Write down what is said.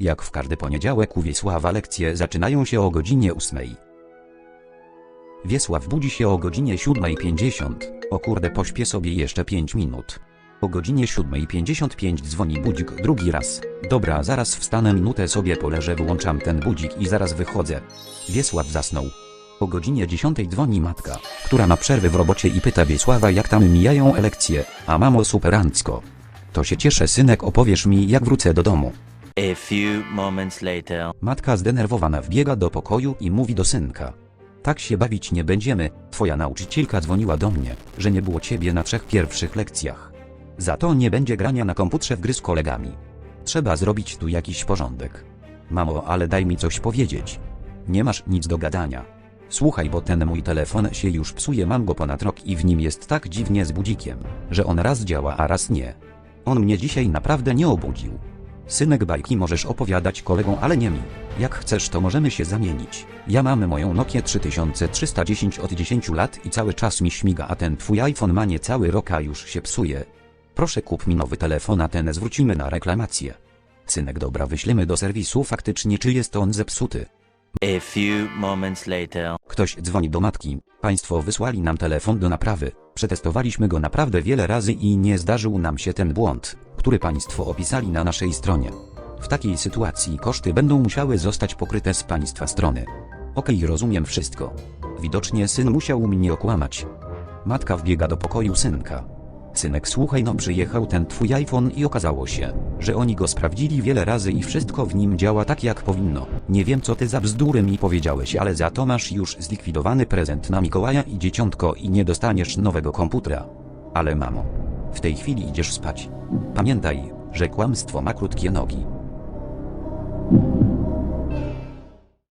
Jak w każdy poniedziałek u Wiesława lekcje zaczynają się o godzinie 8. Wiesław budzi się o godzinie 7.50. O kurde pośpię sobie jeszcze 5 minut. O godzinie 7.55 dzwoni budzik drugi raz. Dobra, zaraz wstanę minutę sobie poleżę, wyłączam ten budzik i zaraz wychodzę. Wiesław zasnął. O godzinie 10 dzwoni matka, która ma przerwy w robocie i pyta Wiesława jak tam mijają lekcje, a mamo superancko. To się cieszę synek opowiesz mi jak wrócę do domu. A few moments later. Matka zdenerwowana wbiega do pokoju i mówi do synka. Tak się bawić nie będziemy, twoja nauczycielka dzwoniła do mnie, że nie było ciebie na trzech pierwszych lekcjach. Za to nie będzie grania na komputerze w gry z kolegami. Trzeba zrobić tu jakiś porządek. Mamo, ale daj mi coś powiedzieć. Nie masz nic do gadania. Słuchaj, bo ten mój telefon się już psuje, mam go ponad rok i w nim jest tak dziwnie z budzikiem, że on raz działa, a raz nie. On mnie dzisiaj naprawdę nie obudził. Synek bajki możesz opowiadać kolegom, ale nie mi. Jak chcesz, to możemy się zamienić. Ja mam moją Nokię 3310 od 10 lat i cały czas mi śmiga, a ten twój iPhone ma niecały rok, a już się psuje. Proszę kup mi nowy telefon, a ten zwrócimy na reklamację. Synek dobra, wyślemy do serwisu faktycznie, czy jest on zepsuty. A few moments later. Ktoś dzwoni do matki. Państwo wysłali nam telefon do naprawy. Przetestowaliśmy go naprawdę wiele razy i nie zdarzył nam się ten błąd, który państwo opisali na naszej stronie. W takiej sytuacji koszty będą musiały zostać pokryte z państwa strony. Okej, rozumiem wszystko. Widocznie syn musiał mnie okłamać. Matka wbiega do pokoju synka. Synek, słuchaj, no przyjechał ten twój iPhone i okazało się, że oni go sprawdzili wiele razy i wszystko w nim działa tak jak powinno. Nie wiem co ty za bzdury mi powiedziałeś, ale za to masz już zlikwidowany prezent na Mikołaja i dzieciątko i nie dostaniesz nowego komputera. Ale mamo, w tej chwili idziesz spać. Pamiętaj, że kłamstwo ma krótkie nogi.